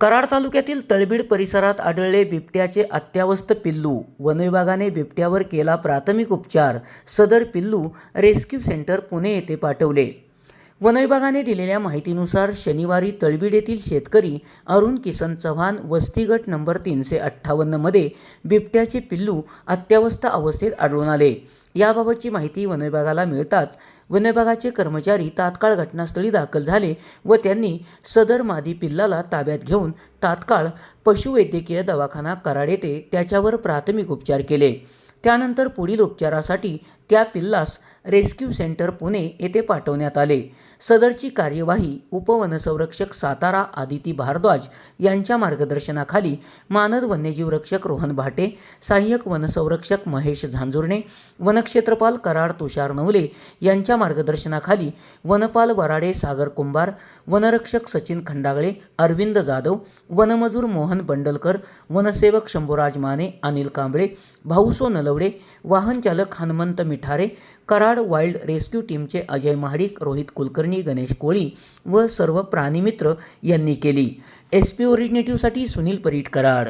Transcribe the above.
कराड तालुक्यातील तळबीड परिसरात आढळले बिबट्याचे अत्यावस्थ पिल्लू. वनविभागाने बिबट्यावर केला प्राथमिक उपचार. सदर पिल्लू रेस्क्यू सेंटर पुणे येथे पाठवले. वनविभागाने दिलेल्या माहितीनुसार शनिवारी तळबीड येथील शेतकरी अरुण किसन चव्हाण वस्तीगट नंबर तीनशे अठ्ठावन्नमध्ये बिबट्याचे पिल्लू अत्यावस्थ अवस्थेत आढळून आले. याबाबतची माहिती वनविभागाला मिळताच वनविभागाचे कर्मचारी तात्काळ घटनास्थळी दाखल झाले व त्यांनी सदर मादी पिल्लाला ताब्यात घेऊन तात्काळ पशुवैद्यकीय दवाखाना कराड येथे त्याच्यावर प्राथमिक उपचार केले. त्यानंतर पुढील उपचारासाठी त्या पिल्लास रेस्क्यू सेंटर पुणे येथे पाठवण्यात आले. सदरची कार्यवाही उपवनसंरक्षक सातारा आदिती भारद्वाज यांच्या मार्गदर्शनाखाली मानद वन्यजीव रक्षक रोहन भाटे सहाय्यक वनसंरक्षक महेश झांजुर्णे वनक्षेत्रपाल कराड तुषार नवले यांच्या मार्गदर्शनाखाली वनपाल वराडे सागर कुंभार वनरक्षक सचिन खंडागळे अरविंद जाधव वनमजूर मोहन बंडलकर वनसेवक शंभूराज माने अनिल कांबळे भाऊसो नल नलवडे वाहनचालक हनुमंत मिठारे कराड वाईल्ड रेस्क्यू टीमचे अजय महाडिक रोहित कुलकर्णी गणेश कोळी व सर्व प्राणीमित्र यांनी केली. एस पी ओरिजिनेटिव्हसाठी सुनील परीट कराड.